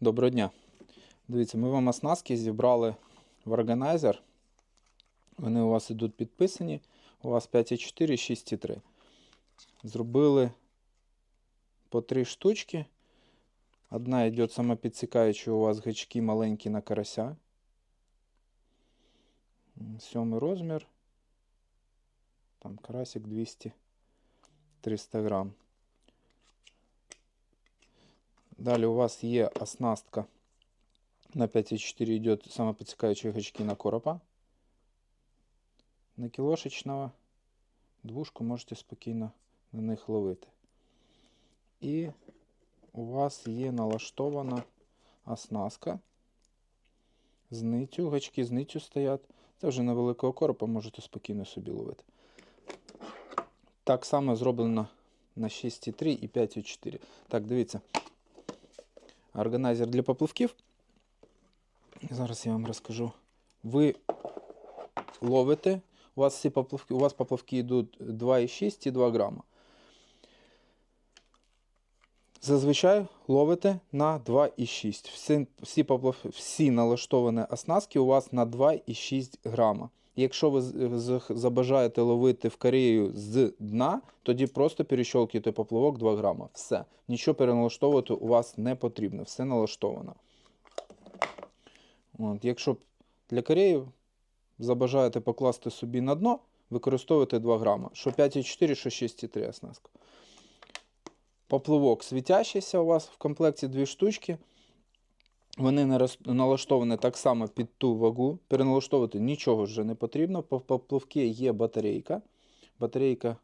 Доброго дня. Дивіться, ми вам оснастки зібрали в органайзер. Вони у вас ідуть підписані. У вас 5,4, 6,3. Зробили по три штучки. Одна йде самопідсікаюча, у вас гачки маленькі на карася. Сьомий розмір. Там карасик 200 300 грам. Далі у вас є оснастка на 5,4 йде самопідсікаючі гачки на коропа. На кілошечного двушку можете спокійно на них ловити. І у вас є налаштована оснастка з ниттю, гачки з ниттю стоять. Це вже на великого коропа можете спокійно собі ловити. Так само зроблено на 6,3 і 5,4. Так, дивіться. Органайзер для поплавків. Зараз я вам розкажу. Ви ловите, у вас всі поплавки, у вас поплавки йдуть 2,6 і 2 грама. Зазвичай ловите на 2,6. Всі, всі, поплав, всі налаштовані оснастки у вас на 2,6 грама. Якщо ви забажаєте ловити в Корею з дна, тоді просто перещолкуйте поплавок 2 грама. Все. Нічого переналаштовувати у вас не потрібно. Все налаштовано. От, якщо для Кореї забажаєте покласти собі на дно, використовуйте 2 грама. Що 5,4, що 6,3 оснастку. Поплавок світящийся у вас в комплекті дві штучки. Вони налаштовані так само під ту вагу. Переналаштовувати нічого вже не потрібно. По поплавки є батарейка. Батарейка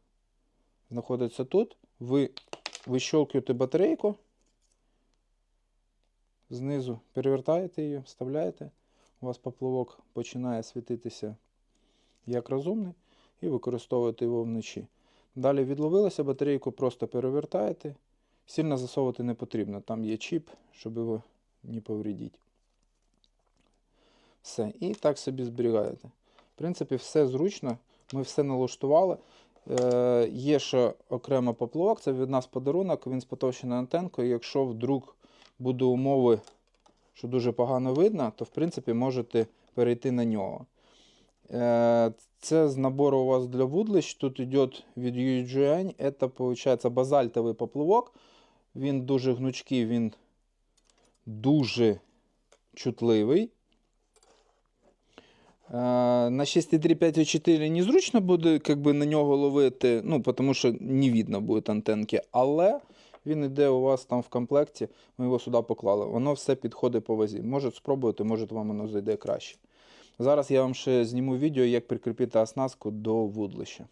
знаходиться тут. Ви вищолкуєте батарейку. Знизу перевертаєте її, вставляєте. У вас поплавок починає світитися як розумний, і використовуєте його вночі. Далі відловилося, батарейку просто перевертаєте. Сильно засовувати не потрібно. Там є чіп, щоб його не повредити. Все. І так собі зберігаєте. В принципі, все зручно. Ми все налаштували. Е, є ще окремо поплавок, це від нас подарунок, він з потовщеною антенкою. Якщо вдруг будуть умови, що дуже погано видно, то в принципі можете перейти на нього. Е, Це з набору у вас для вудлищ. Тут йде від UGN. Це виходить базальтовий поплавок. Він дуже гнучкий, він дуже чутливий. На 6,3-5,4 незручно буде как би, на нього ловити, ну, тому що не видно буде антенки, але він йде у вас там в комплекті, ми його сюди поклали. Воно все підходить по вазі. Може спробувати, може вам воно зайде краще. Зараз я вам ще зніму відео, як прикріпити оснастку до вудлища.